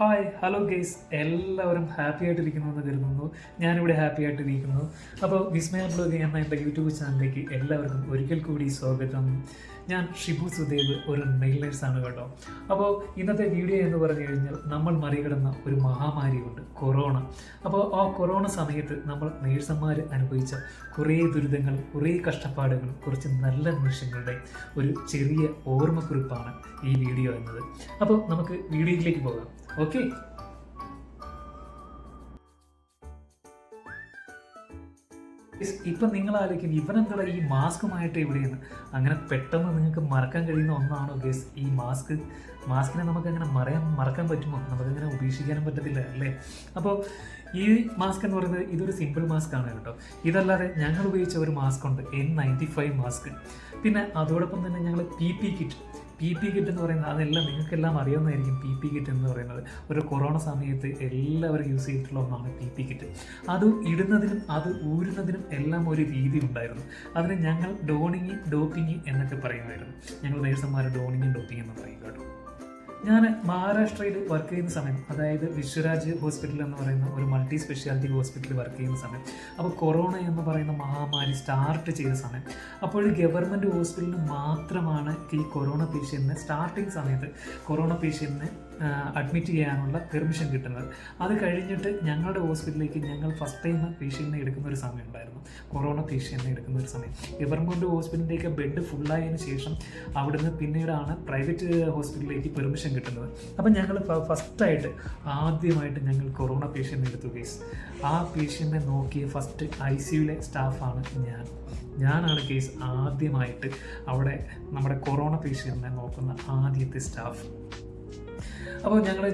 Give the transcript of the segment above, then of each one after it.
Hi hello guys എല്ലാവരും happy ആയിട്ടിരിക്കുന്നു എന്ന് കരുതുന്നു. ഞാനിവിടെ ഹാപ്പി ആയിട്ടിരിക്കുന്നു. അപ്പോൾ വിസ്മയ ബ്ലോഗ് എന്ന എന്റെ യൂട്യൂബ് ചാനലിലേക്ക് എല്ലാവർക്കും ഒരിക്കൽ കൂടി സ്വാഗതം. ഞാൻ ഷിബു സുദേവ് ഒരു നെയിൽ നേഴ്സാണ് കേട്ടോ. അപ്പോൾ ഇന്നത്തെ വീഡിയോ എന്ന് പറഞ്ഞു കഴിഞ്ഞാൽ നമ്മൾ മറികടന്ന ഒരു മഹാമാരിയുണ്ട് കൊറോണ അപ്പോൾ ആ കൊറോണ സമയത്ത് നമ്മൾ നേഴ്സന്മാർ അനുഭവിച്ച കുറേ ദുരിതങ്ങൾ കുറേ കഷ്ടപ്പാടുകൾ കുറച്ച് നല്ല നിമിഷങ്ങളുടെ ഒരു ചെറിയ ഓർമ്മക്കുറിപ്പാണ് ഈ വീഡിയോ എന്നത്. അപ്പോൾ നമുക്ക് വീഡിയോയിലേക്ക് പോകാം. ഓക്കെ. ഇപ്പം നിങ്ങൾ ആലോചിക്കും ഇവനെന്താ ഈ മാസ്കുമായിട്ട് എവിടെയെന്ന് അങ്ങനെ പെട്ടെന്ന് നിങ്ങൾക്ക് മറക്കാൻ കഴിയുന്ന ഒന്നാണോ ഗേസ് ഈ മാസ്ക് മാസ്കിനെ നമുക്ക് അങ്ങനെ മറയാൻ മറക്കാൻ പറ്റുമോ? നമുക്കങ്ങനെ ഉപേക്ഷിക്കാനും പറ്റത്തില്ല അല്ലേ? അപ്പോൾ ഈ മാസ്ക് എന്ന് പറയുന്നത് ഇതൊരു സിമ്പിൾ മാസ്ക് ആണ് കേട്ടോ. ഇതല്ലാതെ ഞങ്ങൾ ഉപയോഗിച്ച ഒരു മാസ്ക് ഉണ്ട് എൻ നയന്റി ഫൈവ് മാസ്ക് പിന്നെ അതോടൊപ്പം തന്നെ ഞങ്ങൾ P P kit P P kit എന്ന് പറയുന്നത് അതെല്ലാം നിങ്ങൾക്കെല്ലാം അറിയാവുന്നതായിരിക്കും പി പി കിറ്റ് എന്ന് പറയുന്നത്. ഒരു കൊറോണ സമയത്ത് എല്ലാവരും യൂസ് ചെയ്തിട്ടുള്ള ഒന്നാണ് പി പി കിറ്റ് അത് ഇടുന്നതിനും അത് ഊരുന്നതിനും എല്ലാം ഒരു രീതി ഉണ്ടായിരുന്നു. അതിന് ഞങ്ങൾ ഡോണിങ് ഡോപ്പിങ് എന്നൊക്കെ പറയുമായിരുന്നു ഞങ്ങൾ നേഴ്സന്മാർ ഡോണിങ്ങും ഡോപ്പിങ് എന്ന് പറയും കേട്ടോ ഞാൻ മഹാരാഷ്ട്രയിൽ വർക്ക് ചെയ്യുന്ന സമയം അതായത് വിശ്വരാജ് ഹോസ്പിറ്റൽ എന്ന് പറയുന്ന ഒരു മൾട്ടി സ്പെഷ്യാലിറ്റി ഹോസ്പിറ്റലിൽ വർക്ക് ചെയ്യുന്ന സമയം അപ്പോൾ കൊറോണ എന്ന് പറയുന്ന മഹാമാരി സ്റ്റാർട്ട് ചെയ്ത സമയം അപ്പോൾ ഗവൺമെന്റ് ഹോസ്പിറ്റലിന് മാത്രമാണ് ഈ കൊറോണ പേഷ്യന്റിനെ സ്റ്റാർട്ടിങ് സമയത്ത് കൊറോണ പേഷ്യന്റിനെ അഡ്മിറ്റ് ചെയ്യാനുള്ള പെർമിഷൻ കിട്ടുന്നത്. അത് കഴിഞ്ഞിട്ട് ഞങ്ങളുടെ ഹോസ്പിറ്റലിലേക്ക് ഞങ്ങൾ ഫസ്റ്റ് ടൈം പേഷ്യന്റിനെ എടുക്കുന്ന ഒരു സമയം ഉണ്ടായിരുന്നു. കൊറോണ പേഷ്യന്റിനെ എടുക്കുന്ന ഒരു സമയം. ഗവൺമെന്റ് ഹോസ്പിറ്റലിലേക്ക് ബെഡ് ഫുള്ളായതിനു ശേഷം അവിടുന്ന് പിന്നീടാണ് പ്രൈവറ്റ് ഹോസ്പിറ്റലിലേക്ക് പെർമിഷൻ കിട്ടുന്നത്. അപ്പം ഞങ്ങൾ ഫസ്റ്റായിട്ട് ആദ്യമായിട്ട് ഞങ്ങൾ കൊറോണ പേഷ്യന്റിനെ എടുത്തു കേസ് ആ പേഷ്യന്റിനെ നോക്കിയ ഫസ്റ്റ് ഐ സിയുലെ സ്റ്റാഫാണ് ഞാൻ. ഞാനാണ് കേസ് ആദ്യമായിട്ട് അവിടെ നമ്മുടെ കൊറോണ പേഷ്യന്റിനെ നോക്കുന്ന ആദ്യത്തെ സ്റ്റാഫ് അപ്പോൾ ഞങ്ങൾ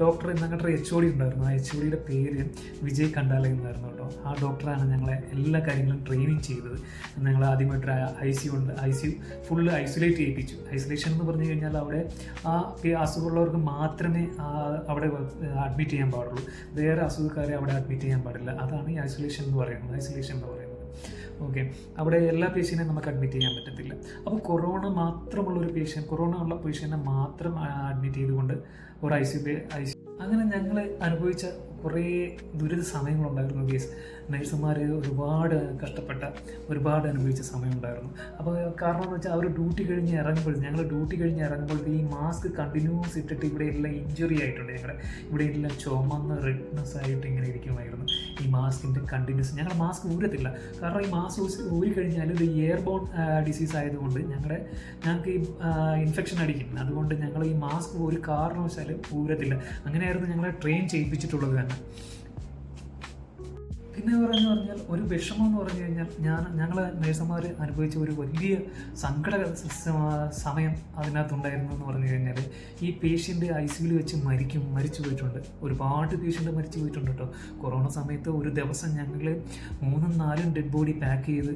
ഡോക്ടർ ഞങ്ങളുടെ എച്ച് ഒ ഡി ഉണ്ടായിരുന്നു. ആ എച്ച് ഒ ഡിയുടെ പേര് വിജയ് കണ്ടാല എന്നായിരുന്നു കേട്ടോ. ആ ഡോക്ടറാണ് ഞങ്ങളെ എല്ലാ കാര്യങ്ങളും ട്രെയിനിങ് ചെയ്തത്. ഞങ്ങൾ ആദ്യമായിട്ട് ഐ സി ഉണ്ട്. ഐ സി ഫുള്ള് ഐസൊലേറ്റ് ചെയ്യിപ്പിച്ചു. ഐസൊലേഷൻ എന്ന് പറഞ്ഞു കഴിഞ്ഞാൽ അവിടെ ആ അസുഖമുള്ളവർക്ക് മാത്രമേ അവിടെ അഡ്മിറ്റ് ചെയ്യാൻ പാടുള്ളൂ. വേറെ അസുഖക്കാരെ അവിടെ അഡ്മിറ്റ് ചെയ്യാൻ പാടില്ല. അതാണ് ഈ ഐസൊലേഷൻ എന്ന് പറയുന്നത്. ഐസൊലേഷൻ എന്ന് പറയുന്നത്. ഓക്കെ അവിടെ എല്ലാ പേഷ്യന്റിനെയും നമുക്ക് അഡ്മിറ്റ് ചെയ്യാൻ പറ്റത്തില്ല. അപ്പോൾ കൊറോണ മാത്രമുള്ള ഒരു പേഷ്യൻ കൊറോണ ഉള്ള പേഷ്യന്റിനെ മാത്രം അഡ്മിറ്റ് ചെയ്തുകൊണ്ട് ഒരു ഐ സി ഐ സി അങ്ങനെ ഞങ്ങൾ അനുഭവിച്ച കുറേ ദുരിത സമയങ്ങളുണ്ടായിരുന്നു കേസ് നഴ്സുമാർ ഒരുപാട് കഷ്ടപ്പെട്ട ഒരുപാട് അനുഭവിച്ച സമയമുണ്ടായിരുന്നു. അപ്പോൾ കാരണം എന്ന് വെച്ചാൽ അവർ ഡ്യൂട്ടി കഴിഞ്ഞ് ഇറങ്ങുമ്പോൾ ഞങ്ങൾ ഡ്യൂട്ടി കഴിഞ്ഞ് ഇറങ്ങുമ്പോൾ ഈ മാസ്ക് കണ്ടിന്യൂസ് ഇട്ടിട്ട് ഇവിടെ എല്ലാം ഇഞ്ചുറി ആയിട്ടുണ്ട് ഞങ്ങളുടെ ഇവിടെ എല്ലാം ചുമന്ന് റെഡ്നെസ് ആയിട്ട് ഇങ്ങനെ ഇരിക്കുമായിരുന്നു ഈ മാസ്കിന്റെ കണ്ടിന്യൂസ് ഞങ്ങൾ മാസ്ക് ഊരത്തില്ല. കാരണം ഈ മാസ്ക് ഊരി കഴിഞ്ഞാൽ ഇത് എയർ ബോൺ ഡിസീസ് ആയതുകൊണ്ട് ഞങ്ങളുടെ ഞങ്ങൾക്ക് ഈ ഇൻഫെക്ഷൻ അടിക്കും. അതുകൊണ്ട് ഞങ്ങൾ ഈ മാസ്ക് ഒരു കാരണവശാലും ഊരത്തില്ല. അങ്ങനെയായിരുന്നു ഞങ്ങളെ ട്രെയിൻ ചെയ്യിപ്പിച്ചിട്ടുള്ളത് തന്നെ. പിന്നെ പറഞ്ഞു പറഞ്ഞാൽ ഒരു വിഷമം എന്ന് പറഞ്ഞു കഴിഞ്ഞാൽ ഞാൻ ഞങ്ങൾ നേഴ്സുമാർ അനുഭവിച്ച ഒരു വലിയ സങ്കട സമയം അതിനകത്തുണ്ടായിരുന്നു എന്ന് പറഞ്ഞു കഴിഞ്ഞാൽ ഈ പേഷ്യന്റ് ഐ സിയിൽ വെച്ച് മരിക്കും മരിച്ചു പോയിട്ടുണ്ട്. ഒരുപാട് പേഷ്യന്റ് മരിച്ചു പോയിട്ടുണ്ട് കേട്ടോ. കൊറോണ സമയത്ത് ഒരു ദിവസം ഞങ്ങൾ മൂന്നും നാലും ഡെഡ് ബോഡി പാക്ക് ചെയ്ത്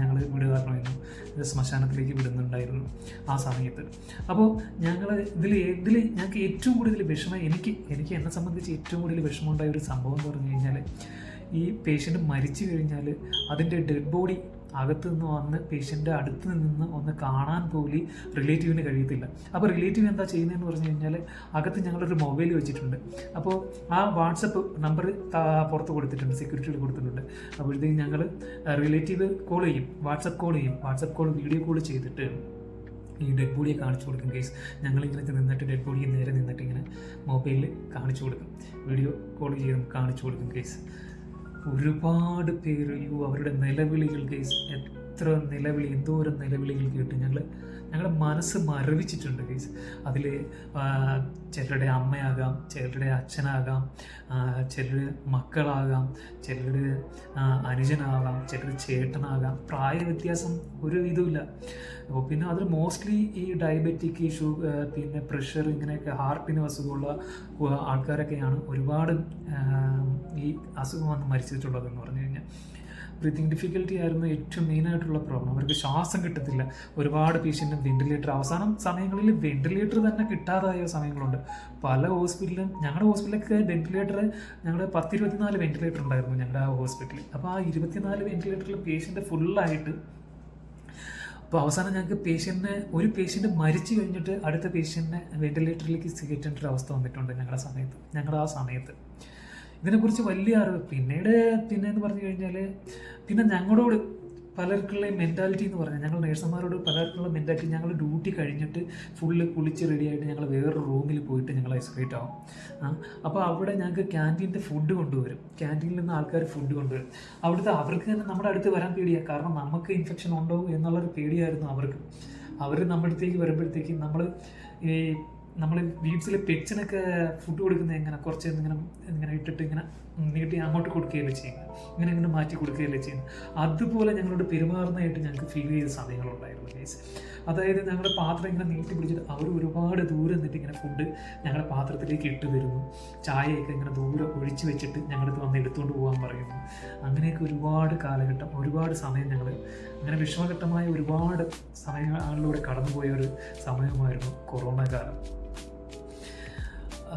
ഞങ്ങൾ വിടുകാരണമായിരുന്നു ശ്മശാനത്തിലേക്ക് വിടുന്നുണ്ടായിരുന്നു ആ സമയത്ത്. അപ്പോൾ ഞങ്ങൾ ഇതിൽ ഇതിൽ ഞങ്ങൾക്ക് ഏറ്റവും കൂടുതൽ വിഷമം എനിക്ക് എനിക്ക് എന്നെ സംബന്ധിച്ച് ഏറ്റവും കൂടുതൽ വിഷമമുണ്ടായ ഒരു സംഭവം എന്ന് പറഞ്ഞു കഴിഞ്ഞാൽ ഈ പേഷ്യന്റ് മരിച്ചു കഴിഞ്ഞാൽ അതിന്റെ ഡെഡ് ബോഡി അകത്ത് നിന്ന് വന്ന് പേഷ്യന്റെ അടുത്ത് നിന്ന് ഒന്ന് കാണാൻ പോലും റിലേറ്റീവിന് കഴിയത്തില്ല. അപ്പോൾ റിലേറ്റീവ് എന്താ ചെയ്യുന്നതെന്ന് പറഞ്ഞു കഴിഞ്ഞാൽ അകത്ത് ഞങ്ങളൊരു മൊബൈൽ വെച്ചിട്ടുണ്ട്. അപ്പോൾ ആ വാട്സപ്പ് നമ്പർ പുറത്ത് കൊടുത്തിട്ടുണ്ട് സെക്യൂരിറ്റിയിൽ കൊടുത്തിട്ടുണ്ട്. അപ്പോഴത്തേക്ക് ഞങ്ങൾ റിലേറ്റീവ് കോൾ ചെയ്യും വാട്സപ്പ് കോൾ ചെയ്യും. വാട്സപ്പ് കോൾ വീഡിയോ കോൾ ചെയ്തിട്ട് ഈ ഡെഡ് ബോഡിയെ കാണിച്ചു കൊടുക്കും കേസ് ഞങ്ങളിങ്ങനെ നിന്നിട്ട് ഡെഡ് ബോഡിയെ നേരെ നിന്നിട്ട് ഇങ്ങനെ മൊബൈലിൽ കാണിച്ചു കൊടുക്കും. വീഡിയോ കോൾ ചെയ്ത് കാണിച്ചു കൊടുക്കും കേസ് ഒരുപാട് പേര് അയ്യോ അവരുടെ നിലവിളികൾ കേസ് എത്ര നിലവിളി എന്തോരം നിലവിളികൾ കേട്ട് ഞങ്ങൾ ഞങ്ങളുടെ മനസ്സ് മരവിച്ചിട്ടുണ്ട് ഗൈസ് അതിൽ ചിലരുടെ അമ്മയാകാം ചിലരുടെ അച്ഛനാകാം ചിലർ മക്കളാകാം ചിലരുടെ അനുജനാകാം ചിലർ ചേട്ടനാകാം. പ്രായ വ്യത്യാസം ഒരു ഇതുമില്ല. അപ്പോൾ പിന്നെ അതിൽ മോസ്റ്റ്ലി ഈ ഡയബറ്റിക് ഷു പിന്നെ പ്രഷർ ഇങ്ങനെയൊക്കെ ഹാർട്ടിന് അസുഖമുള്ള ആൾക്കാരൊക്കെയാണ് ഒരുപാട് ഈ അസുഖം വന്ന് മരിച്ചിട്ടുള്ളതെന്ന് പറഞ്ഞു കഴിഞ്ഞാൽ. ബ്രീത്തിങ് ഡിഫിക്കൽറ്റി ആയിരുന്നു ഏറ്റവും മെയിനായിട്ടുള്ള പ്രോബ്ലം അവർക്ക് ശ്വാസം കിട്ടത്തില്ല. ഒരുപാട് പേഷ്യന്റും വെന്റിലേറ്റർ അവസാനം സമയങ്ങളിൽ വെന്റിലേറ്റർ തന്നെ കിട്ടാതായ സമയങ്ങളുണ്ട്. പല ഹോസ്പിറ്റലിലും ഞങ്ങളുടെ ഹോസ്പിറ്റലൊക്കെ വെന്റിലേറ്റർ ഞങ്ങളുടെ പത്തിരുപത്തിനാല് വെന്റിലേറ്റർ ഉണ്ടായിരുന്നു ഞങ്ങളുടെ ആ ഹോസ്പിറ്റലിൽ അപ്പോൾ ആ ഇരുപത്തിനാല് വെന്റിലേറ്ററിൽ പേഷ്യന്റ് ഫുള്ളായിട്ട് അപ്പോൾ അവസാനം ഞങ്ങൾക്ക് പേഷ്യന്റിനെ ഒരു പേഷ്യന്റ് മരിച്ചു കഴിഞ്ഞിട്ട് അടുത്ത പേഷ്യന്റിനെ വെന്റിലേറ്ററിലേക്ക് കയറ്റേണ്ട ഒരു അവസ്ഥ വന്നിട്ടുണ്ട് ഞങ്ങളുടെ സമയത്ത് ഞങ്ങളുടെ ആ സമയത്ത്. ഇതിനെക്കുറിച്ച് വലിയ അറിവ്. പിന്നീട് പിന്നെ എന്ന് പറഞ്ഞു കഴിഞ്ഞാൽ പിന്നെ ഞങ്ങളോട് പലർക്കുള്ള മെന്റാലിറ്റി എന്ന് പറഞ്ഞാൽ ഞങ്ങൾ നേഴ്സുമാരോട് പലർക്കുള്ള മെന്റാലിറ്റി ഞങ്ങൾ ഡ്യൂട്ടി കഴിഞ്ഞിട്ട് ഫുള്ള് കുളിച്ച് റെഡിയായിട്ട് ഞങ്ങൾ വേറൊരു റൂമിൽ പോയിട്ട് ഞങ്ങൾ ഐസൊലേറ്റ് ആവും. അപ്പോൾ അവിടെ ഞങ്ങൾക്ക് ക്യാന്റീന്റെ ഫുഡ് കൊണ്ടുവരും. ക്യാന്റീനിൽ നിന്ന് ആൾക്കാർ ഫുഡ് കൊണ്ടുവരും. അവിടുത്തെ അവർക്ക് തന്നെ നമ്മുടെ അടുത്ത് വരാൻ പേടിയാണ് കാരണം നമുക്ക് ഇൻഫെക്ഷൻ ഉണ്ടോ എന്നുള്ളൊരു പേടിയായിരുന്നു അവർക്ക്. അവർ നമ്മുടെ അടുത്തേക്ക് വരുമ്പോഴത്തേക്കും നമ്മൾ ഈ നമ്മൾ വീട്ടിൽ പെറ്റ്സിനൊക്കെ ഫുഡ് കൊടുക്കുന്നത് എങ്ങനെ? കുറച്ച് ഇങ്ങനെ ഇങ്ങനെ ഇട്ടിട്ട് ഇങ്ങനെ നീട്ടി അങ്ങോട്ട് കൊടുക്കുകയല്ലേ ചെയ്യുന്നത്. ഇങ്ങനെ ഇങ്ങനെ മാറ്റി കൊടുക്കുകയല്ലേ ചെയ്യുന്നത്. അതുപോലെ ഞങ്ങളോട് പെരുമാറുന്നതായിട്ട് ഞങ്ങൾക്ക് ഫീൽ ചെയ്ത സമയങ്ങളുണ്ടായിരുന്നു ഗൈസ് അതായത് ഞങ്ങളുടെ പാത്രം ഇങ്ങനെ നീട്ടി പിടിച്ചിട്ട് അവർ ഒരുപാട് ദൂരം നിന്നിട്ട് ഇങ്ങനെ ഫുഡ് ഞങ്ങളുടെ പാത്രത്തിലേക്ക് ഇട്ട് തരുന്നു. ചായയൊക്കെ ഇങ്ങനെ ദൂരെ ഒഴിച്ചു വെച്ചിട്ട് ഞങ്ങളുടെ വന്ന് എടുത്തുകൊണ്ട് പോകാൻ പറയുന്നു. അങ്ങനെയൊക്കെ ഒരുപാട് കാലഘട്ടം ഒരുപാട് സമയം ഞങ്ങൾ അങ്ങനെ വിഷമഘട്ടമായ ഒരുപാട് സമയങ്ങളിലൂടെ കടന്നുപോയ ഒരു സമയമായിരുന്നു കൊറോണ കാലം.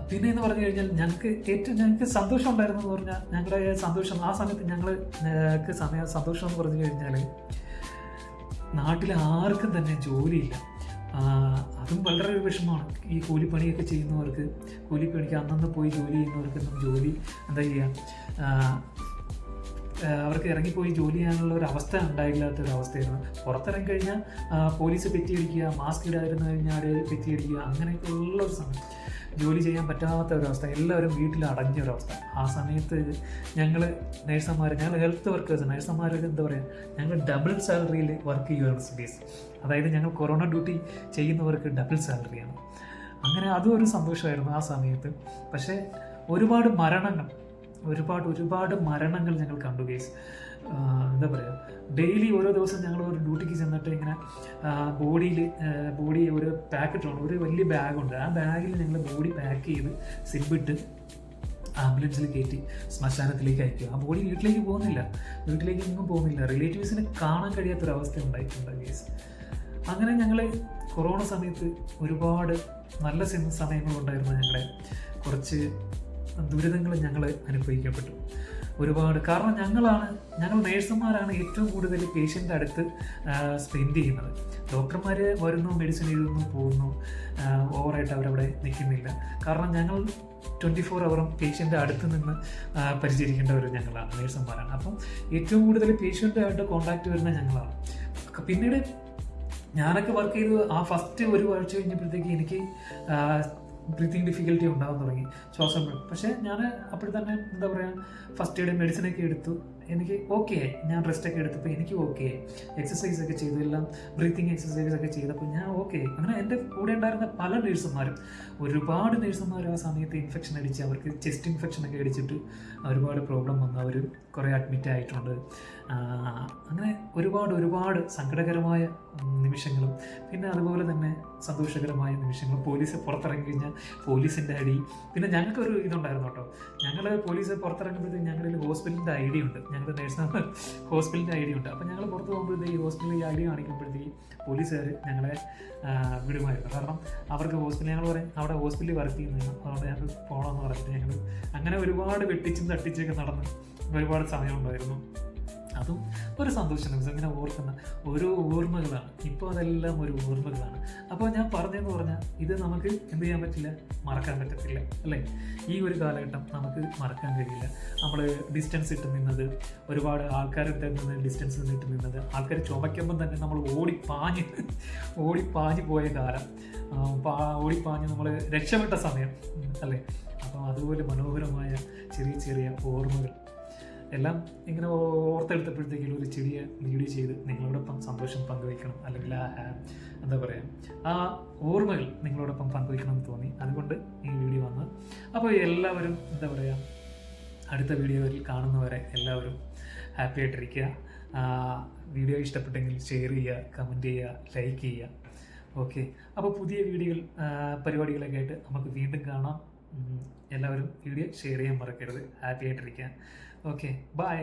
പിന്നെ എന്ന് പറഞ്ഞു കഴിഞ്ഞാൽ ഞങ്ങൾക്ക് ഏറ്റവും ഞങ്ങൾക്ക് സന്തോഷം ഉണ്ടായിരുന്നു എന്ന് പറഞ്ഞാൽ ഞങ്ങളുടെ സന്തോഷം ആ സമയത്ത് ഞങ്ങൾ ഞങ്ങൾക്ക് സമയം സന്തോഷം എന്ന് പറഞ്ഞു കഴിഞ്ഞാൽ നാട്ടിൽ ആർക്കും തന്നെ ജോലിയില്ല. അതും വളരെ ഒരു വിഷമമാണ്. ഈ കൂലിപ്പണിയൊക്കെ ചെയ്യുന്നവർക്ക് കൂലിപ്പണിക്ക് അന്നന്ന് പോയി ജോലി ചെയ്യുന്നവർക്കൊന്നും ജോലി എന്താ ചെയ്യുക അവർക്ക് ഇറങ്ങിപ്പോയി ജോലി ചെയ്യാനുള്ള ഒരു അവസ്ഥ ഉണ്ടായില്ലാത്ത ഒരു അവസ്ഥയായിരുന്നു. പുറത്തിറങ്ങി കഴിഞ്ഞാൽ പോലീസ് പെറ്റിയടിക്കുക മാസ്ക് ഇടാതിരുന്നു കഴിഞ്ഞാൽ പെറ്റിയടിക്കുക അങ്ങനെയൊക്കെ ഉള്ള ഒരു സമയം. ജോലി ചെയ്യാൻ പറ്റാത്ത ഒരവസ്ഥ എല്ലാവരും വീട്ടിൽ അടഞ്ഞ ഒരവസ്ഥ. ആ സമയത്ത് ഞങ്ങൾ നേഴ്സന്മാർ ഞങ്ങൾ ഹെൽത്ത് വർക്കേഴ്സ് നേഴ്സന്മാർ എന്താ പറയുക ഞങ്ങൾ ഡബിൾ സാലറിയിൽ വർക്ക് ചെയ്യുകയാണ് സ്പേസ് അതായത് ഞങ്ങൾ കൊറോണ ഡ്യൂട്ടി ചെയ്യുന്നവർക്ക് ഡബിൾ സാലറിയാണ് അങ്ങനെ അതും ഒരു സന്തോഷമായിരുന്നു ആ സമയത്ത്. പക്ഷേ ഒരുപാട് മരണങ്ങൾ ഒരുപാട് ഒരുപാട് മരണങ്ങൾ ഞങ്ങൾ കണ്ടു കേസ് എന്താ പറയുക ഡെയിലി ഓരോ ദിവസം ഞങ്ങൾ ഒരു ഡ്യൂട്ടിക്ക് ചെന്നിട്ട് ഇങ്ങനെ ബോഡിയിൽ ബോഡി ഒരു പാക്കറ്റാണ് ഒരു വലിയ ബാഗുണ്ട് ആ ബാഗിൽ ഞങ്ങൾ ബോഡി പാക്ക് ചെയ്ത് സിബിട്ട് ആംബുലൻസിൽ കയറ്റി ശ്മശാനത്തിലേക്ക് അയക്കുക ആ ബോഡി വീട്ടിലേക്ക് പോകുന്നില്ല. വീട്ടിലേക്ക് ഒന്നും പോകുന്നില്ല. റിലേറ്റീവ്സിനെ കാണാൻ കഴിയാത്തൊരവസ്ഥ ഉണ്ടായിട്ടുണ്ട് കേസ് അങ്ങനെ ഞങ്ങൾ കൊറോണ സമയത്ത് ഒരുപാട് നല്ല സമ- സമയങ്ങളുണ്ടായിരുന്നു ഞങ്ങളുടെ കുറച്ച് ദുരിതങ്ങൾ ഞങ്ങൾ അനുഭവിക്കപ്പെട്ടു. ഒരുപാട്. കാരണം ഞങ്ങളാണ് ഞങ്ങൾ നേഴ്സുമാരാണ് ഏറ്റവും കൂടുതൽ പേഷ്യന്റെ അടുത്ത് സ്പെൻഡ് ചെയ്യുന്നത്. ഡോക്ടർമാർ വരുന്നു മെഡിസിൻ എഴുതുന്നു പോകുന്നു. ഓവറായിട്ട് അവരവിടെ നിൽക്കുന്നില്ല. കാരണം ഞങ്ങൾ ട്വന്റി ഫോർ അവറും പേഷ്യന്റെ അടുത്ത് നിന്ന് പരിചരിക്കേണ്ടവർ ഞങ്ങളാണ് നേഴ്സുമാരാണ്. അപ്പം ഏറ്റവും കൂടുതൽ പേഷ്യന്റായിട്ട് കോണ്ടാക്ട് വരുന്ന ഞങ്ങളാണ്. പിന്നീട് ഞാനൊക്കെ വർക്ക് ചെയ്ത് ആ ഫസ്റ്റ് ഒരു ആഴ്ച കഴിഞ്ഞപ്പോഴത്തേക്ക് എനിക്ക് ബ്രീത്തിങ് ഡിഫിക്കൽറ്റി ഉണ്ടാകാൻ തുടങ്ങി. ശ്വാസം. പക്ഷേ ഞാൻ അപ്പോൾ തന്നെ എന്താ പറയുക ഫസ്റ്റ് എയ്ഡ് മെഡിസിനൊക്കെ എടുത്തു. എനിക്ക് ഓക്കെ ഞാൻ റെസ്റ്റ് ഒക്കെ എടുത്തപ്പോൾ എനിക്ക് ഓക്കെ എക്സസൈസ് ഒക്കെ ചെയ്തു എല്ലാം ബ്രീത്തിങ് എക്സസൈസ് ഒക്കെ ചെയ്തപ്പോൾ ഞാൻ ഓക്കെ അങ്ങനെ എന്റെ കൂടെ ഉണ്ടായിരുന്ന പല നേഴ്സുമാരും ഒരുപാട് നേഴ്സുമാർ ആ സമയത്ത് ഇൻഫെക്ഷൻ അടിച്ച് അവർക്ക് ചെസ്റ്റ് ഇൻഫെക്ഷൻ ഒക്കെ അടിച്ചിട്ട് ഒരുപാട് പ്രോബ്ലം വന്നു അവർ കുറേ അഡ്മിറ്റ് ആയിട്ടുണ്ട്. ഒരുപാട് ഒരുപാട് സങ്കടകരമായ നിമിഷങ്ങളും പിന്നെ അതുപോലെ തന്നെ സന്തോഷകരമായ നിമിഷങ്ങളും. പോലീസ് പുറത്തിറങ്ങി കഴിഞ്ഞാൽ പോലീസിന്റെ അടി. പിന്നെ ഞങ്ങൾക്കൊരു ഇതുണ്ടായിരുന്നു കേട്ടോ. ഞങ്ങൾ പോലീസ് പുറത്തിറങ്ങുമ്പോഴത്തേക്ക് ഞങ്ങളുടെ ഹോസ്പിറ്റലിന്റെ ഐ ഡി ഉണ്ട്. ഞങ്ങളുടെ നേഴ്സാണ് ഹോസ്പിറ്റലിന്റെ ഐ ഡി ഉണ്ട്. അപ്പോൾ ഞങ്ങൾ പുറത്ത് പോകുമ്പോഴത്തേക്ക് ഹോസ്പിറ്റലിൽ ഐ ഡി കാണിക്കുമ്പോഴത്തേക്ക് പോലീസുകാർ ഞങ്ങളെ വിടുമായിരുന്നു. കാരണം അവർക്ക് ഹോസ്പിറ്റലിൽ ഞങ്ങൾ പറയും അവിടെ ഹോസ്പിറ്റലിൽ വർക്ക് ചെയ്യുന്നതാണ് അതുകൊണ്ട് ഞങ്ങൾ പോകണമെന്ന് പറഞ്ഞിട്ട് ഞങ്ങൾ അങ്ങനെ ഒരുപാട് വെട്ടിച്ചും തട്ടിച്ചൊക്കെ നടന്ന് ഒരുപാട് സമയമുണ്ടായിരുന്നു. അതും ഒരു സന്തോഷം നിമിഷം ഇങ്ങനെ ഓർക്കുന്ന ഓരോ ഓർമ്മകളാണ്. ഇപ്പോൾ അതെല്ലാം ഒരു ഓർമ്മകളാണ്. അപ്പോൾ ഞാൻ പറഞ്ഞതെന്ന് പറഞ്ഞാൽ ഇത് നമുക്ക് എന്ത് ചെയ്യാൻ പറ്റില്ല? മറക്കാൻ പറ്റത്തില്ല അല്ലേ? ഈ ഒരു കാലഘട്ടം നമുക്ക് മറക്കാൻ കഴിയില്ല. നമ്മൾ ഡിസ്റ്റൻസ് ഇട്ട് നിന്നത് ഒരുപാട് ആൾക്കാരുടെ നിന്ന് ഡിസ്റ്റൻസ് നിന്നിട്ട് നിന്നത് ആൾക്കാർ ചുമയ്ക്കുമ്പം തന്നെ നമ്മൾ ഓടിപ്പാഞ്ഞ് ഓടിപ്പാഞ്ഞ് പോയ കാലം. ഓടിപ്പാഞ്ഞ് നമ്മൾ രക്ഷപ്പെട്ട സമയം അല്ലേ? അപ്പോൾ അതുപോലെ മനോഹരമായ ചെറിയ ചെറിയ ഓർമ്മകൾ. എല്ലാം ഇങ്ങനെ ഓർത്തെടുത്തപ്പോഴത്തേക്കും ഒരു ചെറിയ വീഡിയോ ചെയ്ത് നിങ്ങളോടൊപ്പം സന്തോഷം പങ്കുവയ്ക്കണം. അല്ലെങ്കിൽ ആ എന്താ പറയുക ആ ഓർമ്മകൾ നിങ്ങളോടൊപ്പം പങ്കുവയ്ക്കണം എന്ന് തോന്നി. അതുകൊണ്ട് ഈ വീഡിയോ വന്ന് അപ്പോൾ എല്ലാവരും എന്താ പറയുക അടുത്ത വീഡിയോയിൽ കാണുന്നവരെ എല്ലാവരും ഹാപ്പി ആയിട്ടിരിക്കുക. വീഡിയോ ഇഷ്ടപ്പെട്ടെങ്കിൽ ഷെയർ ചെയ്യുക കമന്റ് ചെയ്യുക ലൈക്ക് ചെയ്യുക. ഓക്കെ. അപ്പോൾ പുതിയ വീഡിയോകൾ പരിപാടികളൊക്കെ ആയിട്ട് നമുക്ക് വീണ്ടും കാണാം. എല്ലാവരും വീഡിയോ ഷെയർ ചെയ്യാൻ മറക്കരുത്. ഹാപ്പി ആയിട്ടിരിക്കുക. Okay bye